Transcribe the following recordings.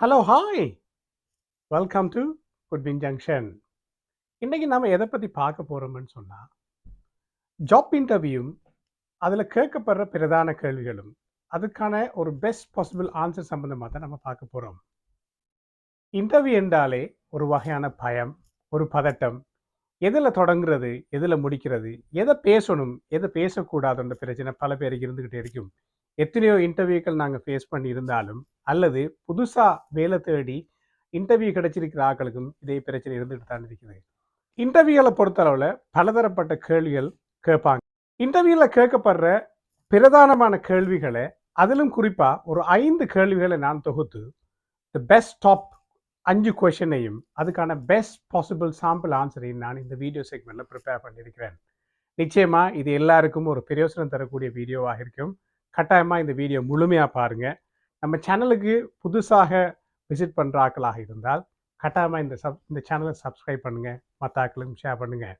Hello hi welcome to Goodwin junction இன்னைக்கு நாம எதை பற்றி பார்க்க போகிறோம்னு சொன்னால் ஜாப் இன்டர்வியூவும் அதில் கேட்கப்படுற பிரதான கேள்விகளும் அதுக்கான ஒரு பெஸ்ட் பாசிபிள் ஆன்சர் சம்மந்தமாக தான் நம்ம பார்க்க போகிறோம் இன்டர்வியூ என்றாலே ஒரு வகையான பயம் ஒரு பதட்டம். எதில் தொடங்குறது எதில் முடிக்கிறது எதை பேசணும் எதை பேசக்கூடாதுன்ற பிரச்சனை பல பேருக்கு இருந்துக்கிட்டே இருக்கும். எத்தனையோ இன்டர்வியூக்கள் நாங்கள் ஃபேஸ் பண்ணி இருந்தாலும் அல்லது புதுசாக வேலை தேடி இன்டர்வியூ கிடைச்சிருக்கிற ஆக்களுக்கும் இதே பிரச்சனை இருந்துகிட்டு தான் இருக்குது. இன்டர்வியூவில் பொறுத்தளவில் பலதரப்பட்ட கேள்விகள் கேட்பாங்க. இன்டர்வியூவில் கேட்கப்படுற பிரதானமான கேள்விகளை அதிலும் குறிப்பாக ஒரு ஐந்து கேள்விகளை நான் தொகுத்து தி பெஸ்ட் டாப் அஞ்சு கொஷனையும் அதுக்கான பெஸ்ட் பாசிபிள் சாம்பிள் ஆன்சரையும் நான் இந்த வீடியோ செக்மெண்ட்டில் ப்ரிப்பேர் பண்ணியிருக்கிறேன். நிச்சயமாக இது எல்லாருக்கும் ஒரு பிரயோசனம் தரக்கூடிய வீடியோவாக இருக்கும். கட்டாயமாக இந்த வீடியோ முழுமையாக பாருங்கள் நம்ம சேனலுக்கு புதுசாக விசிட் பண்ணுற ஆட்களாக இருந்தால் கட்டாயமாக இந்த சப் இந்த சேனலை சப்ஸ்கிரைப் பண்ணுங்கள் மற்ற ஆக்களுக்கும் ஷேர் பண்ணுங்கள்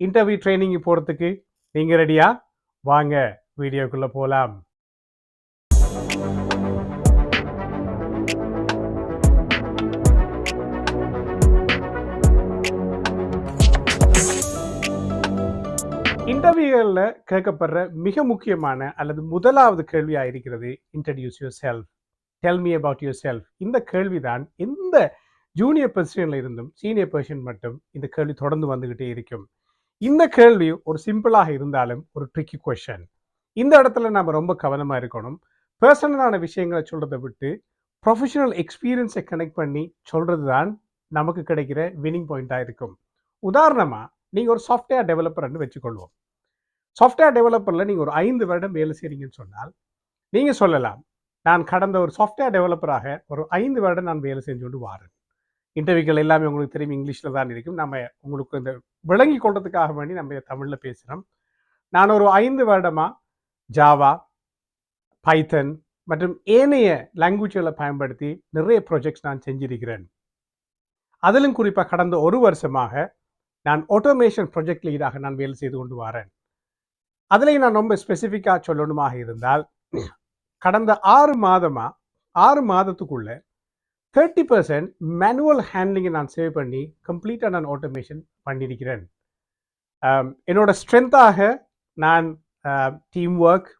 இன்டர்வியூ ட்ரைனிங் போகிறதுக்கு நீங்கள் ரெடியாக வாங்க வீடியோக்குள்ளே போகலாம் இன்டர்வியூகளில் கேட்கப்படுற மிக முக்கியமான அல்லது முதலாவது கேள்வியாக இருக்கிறது introduce yourself tell me about yourself இந்த கேள்விதான் எந்த ஜூனியர் பொசிஷனில் இருந்தும் சீனியர் பொசிஷன் மட்டும் இந்த கேள்வி தொடர்ந்து வந்துக்கிட்டே இருக்கும். இந்த கேள்வி ஒரு சிம்பிளாக இருந்தாலும் ஒரு ட்ரிக்கி கொஷன் இந்த இடத்துல நம்ம ரொம்ப கவனமாக இருக்கணும். பர்சனலான விஷயங்களை சொல்கிறத விட்டு ப்ரொஃபஷனல் எக்ஸ்பீரியன்ஸை கனெக்ட் பண்ணி சொல்கிறது தான் நமக்கு கிடைக்கிற வினிங் பாயிண்ட்டாக இருக்கும். உதாரணமாக நீங்கள் ஒரு சாஃப்ட்வேர் டெவலப்பர்னு வச்சுக்கொள்வோம். சாஃப்ட்வேர் டெவலப்பரில் நீங்கள் ஒரு ஐந்து வருடம் வேலை செய்கிறீங்கன்னு சொன்னால் நீங்கள் சொல்லலாம் நான் கடந்த ஒரு சாஃப்ட்வேர் டெவலப்பராக ஒரு ஐந்து வருடம் நான் வேலை செஞ்சு கொண்டு வாரேன். இன்டர்வியூக்கள் எல்லாமே உங்களுக்கு தெரியும் இங்கிலீஷில் தான் இருக்கும். நம்ம உங்களுக்கு இந்த விளங்கி கொள்றதுக்காக வேண்டி நம்ம தமிழில் பேசுகிறோம் நான் ஒரு ஐந்து வருடமாக ஜாவா பைத்தன் மற்றும் ஏனைய லாங்குவேஜ்களை பயன்படுத்தி நிறைய ப்ராஜெக்ட்ஸ் நான் செஞ்சிருக்கிறேன். அதிலும் குறிப்பாக கடந்த ஒரு வருஷமாக நான் ஆட்டோமேஷன் ப்ரொஜெக்ட் லீடாக நான் வேலை செய்து கொண்டு வரேன். அதுலேயும் நான் ரொம்ப ஸ்பெசிஃபிக்காக சொல்லணுமாக இருந்தால் கடந்த ஆறு மாதமாக ஆறு மாதத்துக்குள்ள தேர்ட்டி பர்சன்ட் மேனுவல் ஹேண்ட்லிங்கை நான் சேவ் பண்ணி கம்ப்ளீட்டாக நான் ஆட்டோமேஷன் பண்ணியிருக்கிறேன். என்னோட ஸ்ட்ரென்த்தாக நான் டீம் ஒர்க்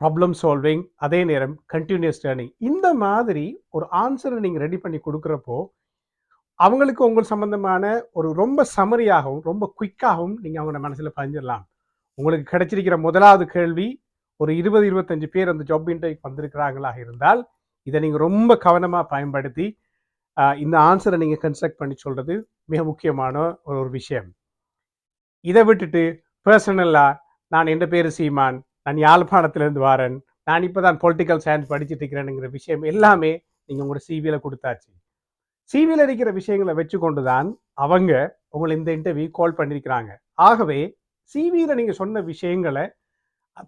ப்ராப்ளம் சால்விங் அதே நேரம் கண்டினியூஸ் லேர்னிங் இந்த மாதிரி ஒரு ஆன்சரை நீங்கள் ரெடி பண்ணி கொடுக்குறப்போ அவங்களுக்கு உங்கள் சம்மந்தமான ஒரு ரொம்ப சமரியாகவும் ரொம்ப குயிக்காகவும் நீங்கள் அவங்க மனசில் பதிஞ்சிடலாம் உங்களுக்கு கிடைச்சிருக்கிற முதலாவது கேள்வி ஒரு இருபது இருபத்தஞ்சு பேர் அந்த ஜாப் இன்டர்வியூக்கு வந்திருக்கிறாங்களாக இருந்தால் இதை நீங்கள் ரொம்ப கவனமாக பயன்படுத்தி இந்த ஆன்சரை நீங்கள் கன்ஸ்ட்ரக்ட் பண்ணி சொல்கிறது மிக முக்கியமான ஒரு ஒரு விஷயம். இதை விட்டுட்டு பர்சனலாக நான் எந்த பேர் சீமான் நான் யாழ்ப்பாணத்திலேருந்து வாரன் நான் இப்போ தான் பொலிட்டிக்கல் சயின்ஸ் படிச்சுட்டு இருக்கிறேனுங்கிற விஷயம் எல்லாமே நீங்கள் உங்களோட சிவியில் கொடுத்தாச்சு. சிவியில் இருக்கிற விஷயங்களை வச்சு கொண்டு தான் அவங்க உங்களை இந்த இன்டர்வியூ கால் பண்ணியிருக்கிறாங்க ஆகவே சிவியில் நீங்கள் சொன்ன விஷயங்களை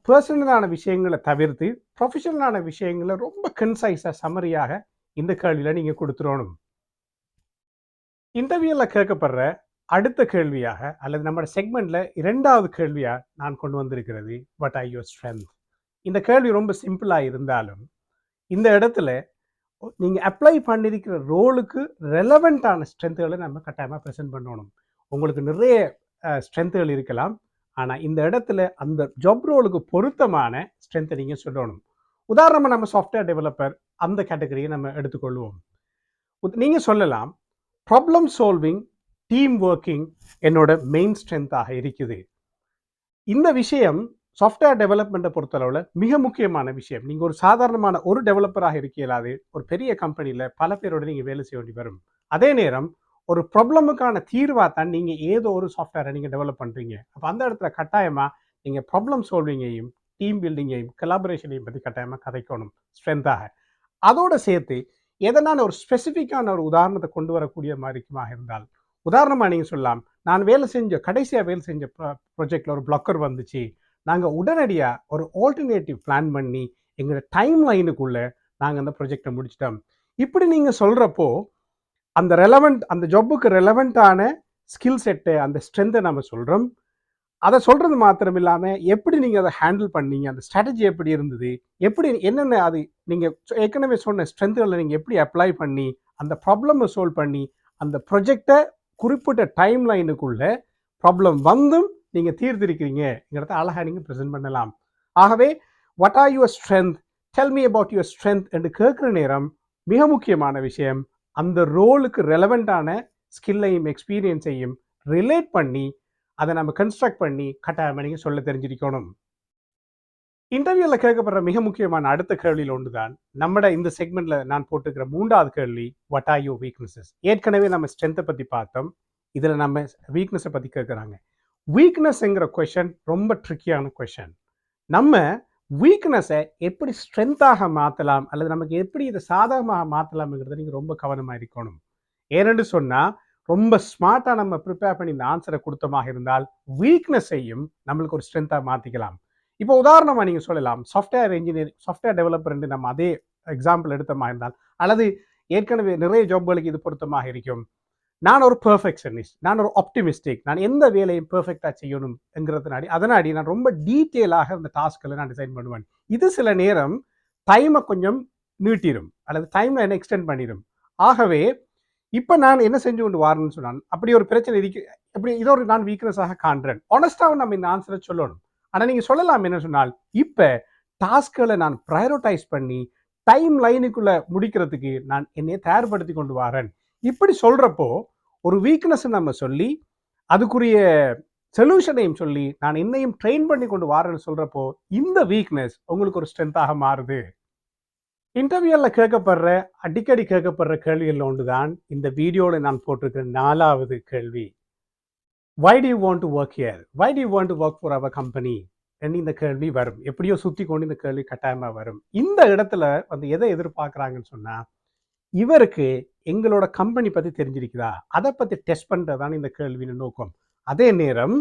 பர்சனலான விஷயங்களை தவிர்த்து ப்ரொஃபஷனலான விஷயங்களை ரொம்ப கன்சைஸாக சமரியாக இந்த கேள்வியில் நீங்கள் கொடுத்துடணும். இன்டர்வியூவில் கேட்கப்படுற அடுத்த கேள்வியாக அல்லது நம்மளோட செக்மெண்ட்டில் இரண்டாவது கேள்வியாக நான் கொண்டு வந்திருக்கிறது பட் ஐ யுவர் ஸ்ட்ரென்த் இந்த கேள்வி ரொம்ப சிம்பிளாக இருந்தாலும் இந்த இடத்துல நீங்கள் அப்ளை பண்ணியிருக்கிற ரோலுக்கு ரெலவெண்ட்டான ஸ்ட்ரென்த்துகளை நம்ம கட்டாயமாக ப்ரெசென்ட் பண்ணணும். உங்களுக்கு நிறைய ஸ்ட்ரென்த்துகள் இருக்கலாம். ஆனால் இந்த இடத்துல அந்த ஜாப் ரோலுக்கு பொருத்தமான ஸ்ட்ரென்த்தை நீங்கள் சொல்லணும். உதாரணமாக நம்ம சாஃப்ட்வேர் டெவலப்பர் அந்த கேட்டகரியை நம்ம எடுத்துக்கொள்வோம். நீங்கள் சொல்லலாம் ப்ராப்ளம் சால்விங் டீம் ஒர்க்கிங் என்னோட மெயின் ஸ்ட்ரென்த்தாக இருக்குது. இந்த விஷயம் சாஃப்ட்வேர் டெவலப்மெண்ட்டை பொறுத்தளவில் மிக முக்கியமான விஷயம். நீங்கள் ஒரு சாதாரணமான ஒரு டெவலப்பராக இருக்கலாது ஒரு பெரிய கம்பெனியில் பல பேரோட நீங்கள் வேலை செய்ய வேண்டி வரும். அதே நேரம் ஒரு ப்ராப்ளமுக்கான தீர்வாக தான் நீங்கள் ஏதோ ஒரு சாஃப்ட்வேரை நீங்கள் டெவலப் பண்ணுறீங்க அப்போ அந்த இடத்துல கட்டாயமாக நீங்கள் ப்ராப்ளம் சால்விங்கையும் டீம் பில்டிங்கையும் கலாபரேஷனையும் பற்றி கட்டாயமாக கதைக்கணும். ஸ்ட்ரென்த்தாக அதோடு சேர்த்து எதனான ஒரு ஸ்பெசிஃபிக்கான ஒரு உதாரணத்தை கொண்டு வரக்கூடிய மாதிரிக்குமாக இருந்தால் உதாரணமாக நீங்கள் சொல்லலாம். நான் வேலை செஞ்ச கடைசியாக வேலை செஞ்ச ப்ரொஜெக்டில் ஒரு பிளாக்கர் வந்துச்சு. நாங்கள் உடனடியாக ஒரு ஆல்டர்னேட்டிவ் பிளான் பண்ணி எங்களோட டைம் லைனுக்குள்ளே நாங்கள் அந்த ப்ரொஜெக்டை முடிச்சிட்டோம். இப்படி நீங்கள் சொல்கிறப்போ அந்த ரெலவெண்ட் அந்த ஜாப்புக்கு ரெலவெண்ட்டான ஸ்கில் செட்டு அந்த ஸ்ட்ரென்த்தை நம்ம சொல்கிறோம் அதை சொல்கிறது மாத்திரம் இல்லாமல் எப்படி நீங்கள் அதை ஹேண்டில் பண்ணீங்க? அந்த ஸ்ட்ராட்டஜி எப்படி இருந்தது? எப்படி என்னென்ன அது நீங்கள் ஏற்கனவே சொன்ன ஸ்ட்ரென்த்துகளை நீங்கள் எப்படி அப்ளை பண்ணி அந்த ப்ராப்ளமை சால்வ் பண்ணி அந்த ப்ரொஜெக்டை குறிப்பிட்ட டைம் லைனுக்குள்ளே ப்ராப்ளம் வந்தும் நீங்கள் தீர்த்திருக்கிறீங்கிறத அழகாக நீங்கள் ப்ரெசென்ட் பண்ணலாம். ஆகவே what are your strength tell me about your strength என்று கேட்குற நேரம் மிக முக்கியமான விஷயம். அந்த ரோலுக்கு ரெலவெண்ட்டான ஸ்கில்லையும் எக்ஸ்பீரியன்ஸையும் ரிலேட் பண்ணி அதை நம்ம கன்ஸ்ட்ரக்ட் பண்ணி கட்டாயமணிங்க நீங்கள் சொல்ல தெரிஞ்சிருக்கணும். இன்டர்வியூவில் கேட்கப்படுற மிக முக்கியமான அடுத்த கேள்வியில் ஒன்று தான் நம்மட இந்த செக்மெண்ட்ல நான் போட்டுக்கிற மூன்றாவது கேள்வி வாட் ஆர் யூ வீக்னஸஸ் ஏற்கனவே நம்ம ஸ்ட்ரென்த்தை பற்றி பார்த்தோம் இதில் நம்ம வீக்னஸை பற்றி கேட்குறாங்க. வீக்னஸ்ங்கிற கொஷன் ரொம்ப ட்ரிக்கியான கொஷன் நம்ம வீக்னஸை எப்படி ஸ்ட்ரென்த்தாக மாற்றலாம் அல்லது நமக்கு எப்படி இதை சாதகமாக மாற்றலாம்ங்கிறத நீங்கள் ரொம்ப கவனமாக இருக்கணும். ஏனென்று சொன்னால் ரொம்ப ஸ்மார்ட்டாக நம்ம ப்ரிப்பேர் பண்ணி இந்த ஆன்சரை கொடுத்தமாக இருந்தால் வீக்னஸையும் நம்மளுக்கு ஒரு ஸ்ட்ரென்த்தாக மாற்றிக்கலாம் இப்போ உதாரணமாக நீங்கள் சொல்லலாம் சாஃப்ட்வேர் இன்ஜினியர் சாஃப்ட்வேர் டெவலப்பர் என்று நம்ம அதே எக்ஸாம்பிள் எடுத்தமாக இருந்தால் அல்லது ஏற்கனவே நிறைய ஜாப்களுக்கு இது பொருத்தமாக இருக்கும். நான் ஒரு பெர்ஃபெக்ஷனிஸ்ட் நான் ஒரு ஆப்டிமிஸ்டிக் நான் எந்த வேலையும் பெர்ஃபெக்டாக செய்யணும் என்கிறதுனாடி அதனாடி நான் ரொம்ப டீட்டெயிலாக அந்த டாஸ்க்களை நான் டிசைன் பண்ணுவேன். இது சில நேரம் டைமை கொஞ்சம் நீட்டிடும் அல்லது டைமை என்ன எக்ஸ்டெண்ட் பண்ணிடும் ஆகவே இப்போ நான் என்ன செஞ்சு கொண்டு வரணும்னு சொன்னான் அப்படி ஒரு பிரச்சனை இருக்கு அப்படி இதோ ஒரு நான் வீக்னஸாக காண்றேன். ஆனஸ்டாக நம்ம இந்த ஆன்சரை சொல்லணும். ஆனால் நீங்கள் சொல்லலாம் என்ன சொன்னால் இப்போ டாஸ்க்களை நான் ப்ரையோரைஸ் பண்ணி டைம் லைனுக்குள்ளே முடிக்கிறதுக்கு நான் என்னையை தயார்படுத்தி கொண்டு வரேன். இப்படி சொல்றப்போ ஒரு வீக்னஸ் நம்ம சொல்லி அதுக்குரிய சொல்யூஷனையும் சொல்லி நான் இன்னையும் ட்ரெயின் பண்ணி கொண்டு வரேன்னு சொல்றப்போ இந்த வீக்னஸ் உங்களுக்கு ஒரு ஸ்ட்ரென்த்தாக மாறுது. இன்டர்வியூல கேட்கப்படுற அடிக்கடி கேட்கப்படுற கேள்விகள் ஒன்று தான் இந்த வீடியோவில் நான் போட்டிருக்கிற நாலாவது கேள்வி. Why do you want to work here why do you want to work for our company என்று இந்த கேள்வி வரும். எப்படியோ சுற்றி கொண்டு இந்த கேள்வி கட்டாயமாக வரும். இந்த இடத்துல வந்து எதை எதிர்பார்க்குறாங்கன்னு சொன்னால் இவருக்கு எங்களோட கம்பெனி பற்றி தெரிஞ்சிருக்கிறா அதை பற்றி டெஸ்ட் பண்ணுறதான் இந்த கேள்வியின் நோக்கம். அதே நேரம்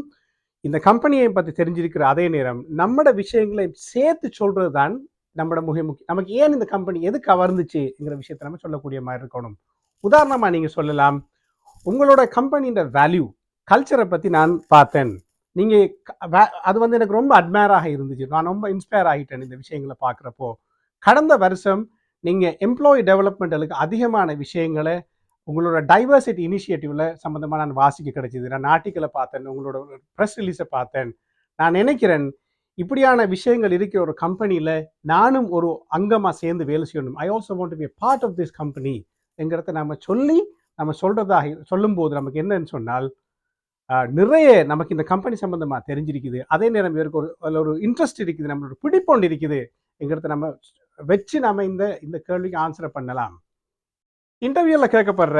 இந்த கம்பெனியை பற்றி தெரிஞ்சிருக்கிற அதே நேரம் நம்மட விஷயங்களை சேர்த்து சொல்கிறது தான் நம்மட முக்கிய முக்கியம். நமக்கு ஏன் இந்த கம்பெனி எது கவர்ந்துச்சுங்கிற விஷயத்த நம்ம சொல்லக்கூடிய மாதிரி இருக்கணும். உதாரணமாக நீங்கள் சொல்லலாம் உங்களோட கம்பெனியோட வேல்யூ கல்ச்சரை பற்றி நான் பார்த்தேன். நீங்கள் அது வந்து எனக்கு ரொம்ப அட்மையராக இருந்துச்சு. நான் ரொம்ப இன்ஸ்பயர் ஆகிட்டேன் இந்த விஷயங்களை பார்க்குறப்போ. கடந்த வருஷம் நீங்கள் எம்ப்ளாயி டெவலப்மெண்ட்டுக்கு அதிகமான விஷயங்களை உங்களோட டைவர்சிட்டி இனிஷியேட்டிவில் சம்மந்தமாக நான் வாசிக்க கிடைச்சிது. நான் ஆர்டிக்கலை பார்த்தேன் உங்களோட ப்ரெஸ் ரிலீஸை பார்த்தேன். நான் நினைக்கிறேன் இப்படியான விஷயங்கள் இருக்கிற ஒரு கம்பெனியில் நானும் ஒரு அங்கமாக சேர்ந்து வேலை செய்யணும். I also want to be part of this company என்கிறத நம்ம சொல்லி நம்ம சொல்கிறதாக சொல்லும்போது நமக்கு என்னன்னு சொன்னால் நிறைய நமக்கு இந்த கம்பெனி சம்மந்தமாக தெரிஞ்சிருக்குது. அதே நேரம் இவருக்கு ஒரு ஒரு இன்ட்ரெஸ்ட் இருக்குது நம்மளோட பிடிப்பொண்டு இருக்குது என்கிறத நம்ம வச்சு நம்ம இந்த இந்த கேள்விக்கு ஆன்சரை பண்ணலாம். இன்டர்வியூவில் கேட்கப்படுற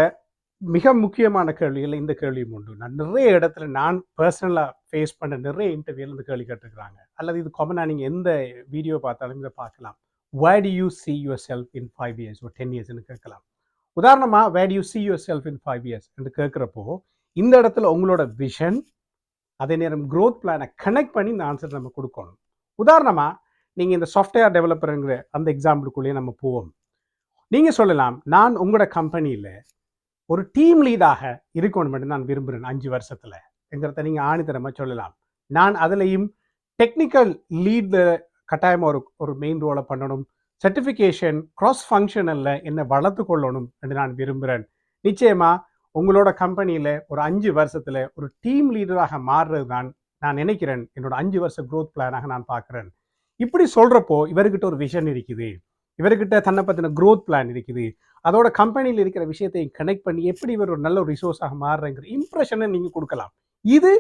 மிக முக்கியமான கேள்விகள் இந்த கேள்வியும் உண்டு. நான் நிறைய இடத்துல நான் பர்சனலாக ஃபேஸ் பண்ண நிறைய இன்டர்வியூவில் இந்த கேள்வி கேட்டுருக்குறாங்க. அல்லது இது காமனாக நீங்கள் எந்த வீடியோ பார்த்தாலும் இதை பார்க்கலாம். Where do you see your self in five years ஒரு டென் இயர்ஸ்னு கேட்கலாம். உதாரணமாக where you see your self in five years என்று கேட்குறப்போ இந்த இடத்துல உங்களோட விஷன் அதே நேரம் க்ரோத் பிளானை கனெக்ட் பண்ணி இந்த ஆன்சர் நம்ம கொடுக்கணும். உதாரணமாக நீங்கள் இந்த சாஃப்ட்வேர் டெவலப்பருங்கிற அந்த எக்ஸாம்பிளுக்குள்ளேயே நம்ம போவோம். நீங்கள் சொல்லலாம் நான் உங்களோட கம்பெனியில் ஒரு டீம் லீடாக இருக்கணும் மட்டும் நான் விரும்புகிறேன் அஞ்சு வருஷத்தில். என்கிறத நீங்கள் ஆணித்தரமாக சொல்லலாம். நான் அதுலேயும் டெக்னிக்கல் லீட் கட்டாயமாக ஒரு ஒரு மெயின் ரோலை பண்ணணும். சர்டிஃபிகேஷன் க்ராஸ் ஃபங்க்ஷனலில் என்னை வளர்த்து கொள்ளணும் என்று நான் விரும்புகிறேன் நிச்சயமாக உங்களோட கம்பெனியில் ஒரு அஞ்சு வருஷத்தில் ஒரு டீம் லீடராக மாறுறது தான் நான் நினைக்கிறேன். என்னோட அஞ்சு வருஷ க்ரோத் பிளானாக நான் பார்க்குறேன். இப்படி சொல்கிறப்போ இவர்கிட்ட ஒரு விஷன் இருக்குது. இவர்கிட்ட தன்னை பற்றின க்ரோத் பிளான் இருக்குது. அதோட கம்பெனியில் இருக்கிற விஷயத்தை கனெக்ட் பண்ணி எப்படி இவர் ஒரு நல்ல ஒரு ரிசோர்ஸாக மாறுறங்கிற இம்ப்ரெஷனை நீங்கள் கொடுக்கலாம். இது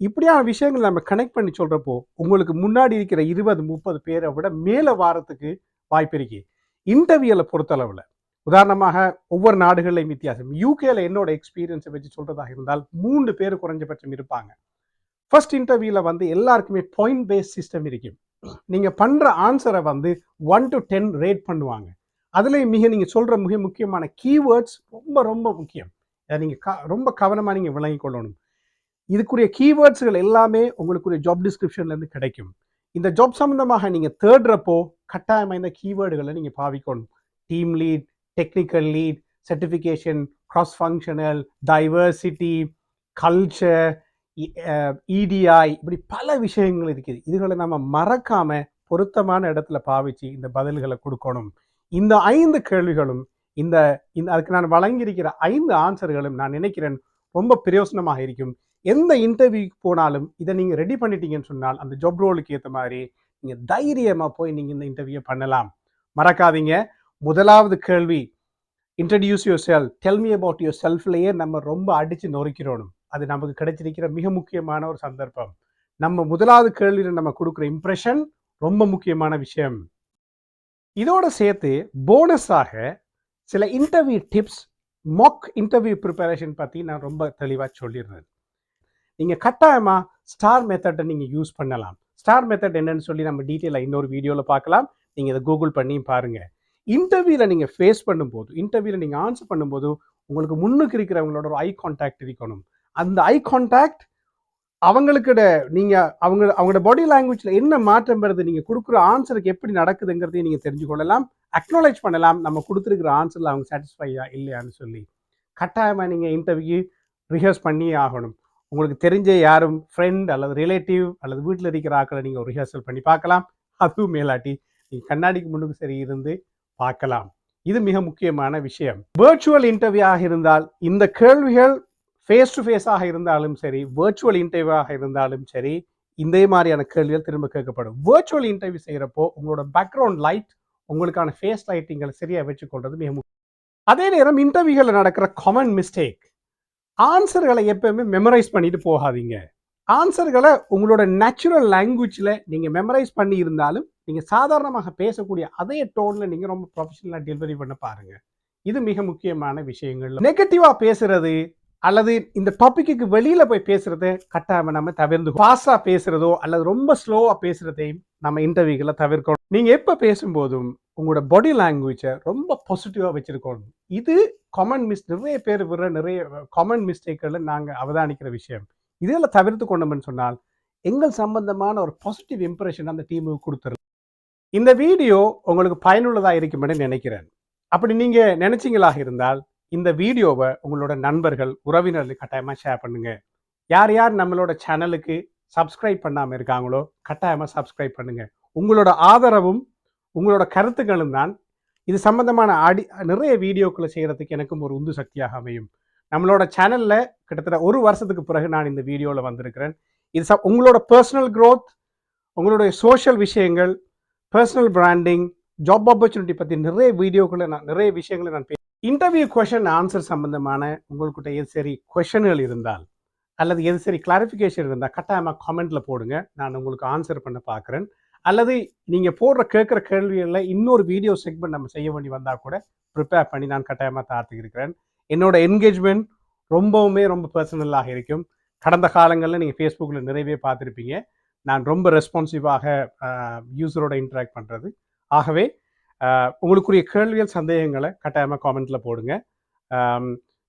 இப்படியான விஷயங்கள் நம்ம கனெக்ட் பண்ணி சொல்கிறப்போ உங்களுக்கு முன்னாடி இருக்கிற இருபது முப்பது பேரை விட மேலே வாரத்துக்கு வாய்ப்பு இருக்கு. இன்டர்வியூவில் பொறுத்தளவில். உதாரணமாக ஒவ்வொரு நாடுகள்லையும் வித்தியாசம். யூகேல என்னோட எக்ஸ்பீரியன்ஸை வச்சு சொல்கிறதாக இருந்தால் மூன்று பேர் குறைஞ்சபட்சம் இருப்பாங்க. ஃபர்ஸ்ட் இன்டர்வியூவில் வந்து எல்லாருக்குமே பாயிண்ட் பேஸ் சிஸ்டம் இருக்கும் நீங்கள் பண்ணுற ஆன்சரை வந்து ஒன் டு டென் ரேட் பண்ணுவாங்க. அதுலேயும் மிக நீங்கள் சொல்கிற மிக முக்கியமான கீவேர்ட்ஸ் ரொம்ப ரொம்ப முக்கியம். அதை நீங்கள் க ரொம்ப கவனமாக நீங்கள் விளங்கி கொள்ளணும். இதுக்குரிய கீவேர்ட்ஸ்கள் எல்லாமே உங்களுக்குரிய ஜாப் டிஸ்கிரிப்ஷன்லேருந்து கிடைக்கும். இந்த ஜாப் சம்மந்தமாக நீங்கள் தேடுறப்போ கட்டாயமாக இந்த கீவேர்டுகளை நீங்கள் பாவிக்கணும். Team lead technical lead certification cross functional diversity culture EDI இப்படி பல விஷயங்கள் இருக்குது. இதுகளை நம்ம மறக்காம பொருத்தமான இடத்துல பாவிச்சு இந்த பதில்களை கொடுக்கணும். இந்த ஐந்து கேள்விகளும் இந்த இந்த அதுக்கு நான் வழங்கியிருக்கிற ஐந்து ஆன்சர்களும் நான் நினைக்கிறேன் ரொம்ப பிரயோசனமாக இருக்கும். எந்த இன்டர்வியூக்கு போனாலும் இதை நீங்கள் ரெடி பண்ணிட்டீங்கன்னு சொன்னால் அந்த ஜாப் ரோலுக்கு ஏற்ற மாதிரி நீங்கள் தைரியமாக போய் நீங்கள் இந்த இன்டர்வியூ பண்ணலாம். மறக்காதீங்க. முதலாவது கேள்வி introduce yourself tell me about your செல்ஃப்லேயே நம்ம ரொம்ப அடித்து நொறுக்கிறோம் அது நமக்கு கிடைச்சிருக்கிற மிக முக்கியமான ஒரு சந்தர்ப்பம். நம்ம முதலாவது கேள்வியில் நம்ம கொடுக்குற இம்ப்ரெஷன் ரொம்ப முக்கியமான விஷயம். இதோட சேர்த்து போனஸாக சில interview tips mock interview preparation பற்றி நான் ரொம்ப தெளிவாக சொல்லிடுறேன். நீங்கள் கட்டாயமாக ஸ்டார் மெத்தடை நீங்கள் யூஸ் பண்ணலாம். ஸ்டார் மெத்தட் என்னன்னு சொல்லி நம்ம டீட்டெயிலாக இன்னொரு வீடியோவில் பார்க்கலாம். நீங்கள் இதை கூகுள் பண்ணி பாருங்கள் இன்டர்வியூவில் நீங்கள் ஃபேஸ் பண்ணும்போது இன்டர்வியூவில் நீங்கள் ஆன்சர் பண்ணும்போது உங்களுக்கு முன்னுக்கு இருக்கிறவங்களோட ஒரு ஐ கான்டாக்ட் இருக்கணும். அந்த ஐ கான்டாக்ட் அவங்களுக்கிட நீங்கள் அவங்க அவங்களோட பாடி லாங்குவேஜில் என்ன மாற்றம் வருது நீங்கள் கொடுக்குற ஆன்சருக்கு எப்படி நடக்குதுங்கிறதையும் நீங்கள் தெரிஞ்சு கொள்ளலாம். அக்னாலேஜ் பண்ணலாம் நம்ம கொடுத்துருக்குற ஆன்சரில் அவங்க சாட்டிஸ்ஃபையா இல்லையான்னு சொல்லி. கட்டாயமாக நீங்கள் இன்டர்வியூ ரிஹர்ஸ் பண்ணியே ஆகணும். உங்களுக்கு தெரிஞ்ச யாரும் ஃப்ரெண்ட் அல்லது ரிலேட்டிவ் அல்லது வீட்டில் இருக்கிற ஆக்களை நீங்கள் ஒரு ரிஹர்சல் பண்ணி பார்க்கலாம். அதுவும் மேலாட்டி நீங்கள் கண்ணாடிக்கு முன்னுக்கு சரி இருந்து பார்க்கலாம். இது மிக முக்கியமான விஷயம். வேர்ச்சுவல் இன்டர்வியூவாக இருந்தால் இந்த கேள்விகள் ஃபேஸ் டு ஃபேஸாக இருந்தாலும் சரி வேர்ச்சுவல் இன்டர்வியூவாக இருந்தாலும் சரி இந்த மாதிரியான கேள்விகள் திரும்ப கேட்கப்படும். வேர்ச்சுவல் இன்டர்வியூ செய்கிறப்போ உங்களோட பேக்ரவுண்ட் லைட் உங்களுக்கான ஃபேஸ் லைட்டிங்களை சரியாக வச்சுக்கொள்றது மிக முக்கியம். அதே நேரம் இன்டர்வியூகளில் நடக்கிற காமன் மிஸ்டேக் ஆன்சர்களை எப்பவுமே மெமரைஸ் பண்ணிட்டு போகாதீங்க. ஆன்சர்களை உங்களோட நேச்சுரல் லாங்குவேஜில் நீங்கள் மெமரைஸ் பண்ணி இருந்தாலும் நீங்கள் சாதாரணமாக பேசக்கூடிய அதே டோனில் நீங்கள் ரொம்ப ப்ரொஃபஷனலாக டெலிவரி பண்ண பாருங்கள் இது மிக முக்கியமான விஷயங்கள். நெகட்டிவாக பேசுறது அல்லது இந்த டாப்பிக்கு வெளியில போய் பேசுறதை கட்டாமல் நம்ம தவிர்த்து ஃபாஸ்டா பேசுறதோ அல்லது ரொம்ப ஸ்லோவா பேசுறதையும் நம்ம இன்டர்வியூகளை தவிர்க்கணும். நீங்க எப்ப பேசும்போதும் உங்களோட பாடி லாங்குவேஜை ரொம்ப பாசிட்டிவா வச்சிருக்கணும். இது காமன் மிஸ் நிறைய பேர் விடுற நிறைய காமன் மிஸ்டேக்களை நாங்கள் அவதானிக்கிற விஷயம். இதில் தவிர்த்து கொண்டோம்னு சொன்னால் எங்கள் சம்பந்தமான ஒரு பாசிட்டிவ் இம்ப்ரெஷன் அந்த டீமுக்கு கொடுத்துருது இந்த வீடியோ உங்களுக்கு பயனுள்ளதாக இருக்கும்னு நினைக்கிறேன். அப்படி நீங்கள் நினைச்சீங்களாக இருந்தால் இந்த வீடியோவை உங்களோட நண்பர்கள் உறவினர்கள் கட்டாயமாக ஷேர் பண்ணுங்க. யார் யார் நம்மளோட சேனலுக்கு சப்ஸ்கிரைப் பண்ணாமல் இருக்காங்களோ கட்டாயமாக சப்ஸ்கிரைப் பண்ணுங்க. உங்களோட ஆதரவும் உங்களோட கருத்துக்களும் தான். இது சம்பந்தமான அடி நிறைய வீடியோக்களை செய்கிறதுக்கு எனக்கும் ஒரு உந்து சக்தியாக அமையும். நம்மளோட சேனலில் கிட்டத்தட்ட ஒரு வருஷத்துக்கு பிறகு நான் இந்த வீடியோவில் வந்திருக்கிறேன். இது ச உங்களோட பர்சனல் க்ரோத் உங்களுடைய சோஷியல் விஷயங்கள் பர்சனல் பிராண்டிங் ஜாப் ஆப்பர்ச்சுனிட்டி பற்றி நிறைய வீடியோக்களை நான் நிறைய விஷயங்களை நான் இன்டர்வியூ கொஷன் ஆன்சர் சம்பந்தமான உங்கள்கிட்ட எது சரி கொஷன்கள் இருந்தால் அல்லது எது சரி கிளாரிஃபிகேஷன் இருந்தால் கட்டாயமாக கமெண்ட்டில் போடுங்க. நான் உங்களுக்கு ஆன்சர் பண்ண பார்க்குறேன். அல்லது நீங்கள் போடுற கேட்குற கேள்விகளில் இன்னொரு வீடியோ செக்மெண்ட் நம்ம செய்ய வேண்டி வந்தால் கூட ப்ரிப்பேர் பண்ணி நான் கட்டாயமாக தாத்துக்கிருக்கிறேன் என்னோட என்கேஜ்மெண்ட் ரொம்பவுமே ரொம்ப பர்சனலாக இருக்கும். கடந்த காலங்களில் நீங்கள் ஃபேஸ்புக்கில் நிறையவே பார்த்துருப்பீங்க. நான் ரொம்ப ரெஸ்பான்சிவாக யூஸரோட இன்ட்ராக்ட் பண்ணுறது ஆகவே உங்களுக்குரிய கேள்விகள் சந்தேகங்களை கட்டாயமாக காமெண்ட்டில் போடுங்க.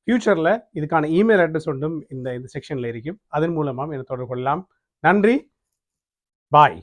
ஃப்யூச்சரில் இதுக்கான இமெயில் அட்ரஸ் ஒன்றும் இந்த இந்த செக்ஷனில் இருக்கும். அதன் மூலமாக என்னை தொடர்பு கொள்ளலாம். நன்றி. பாய்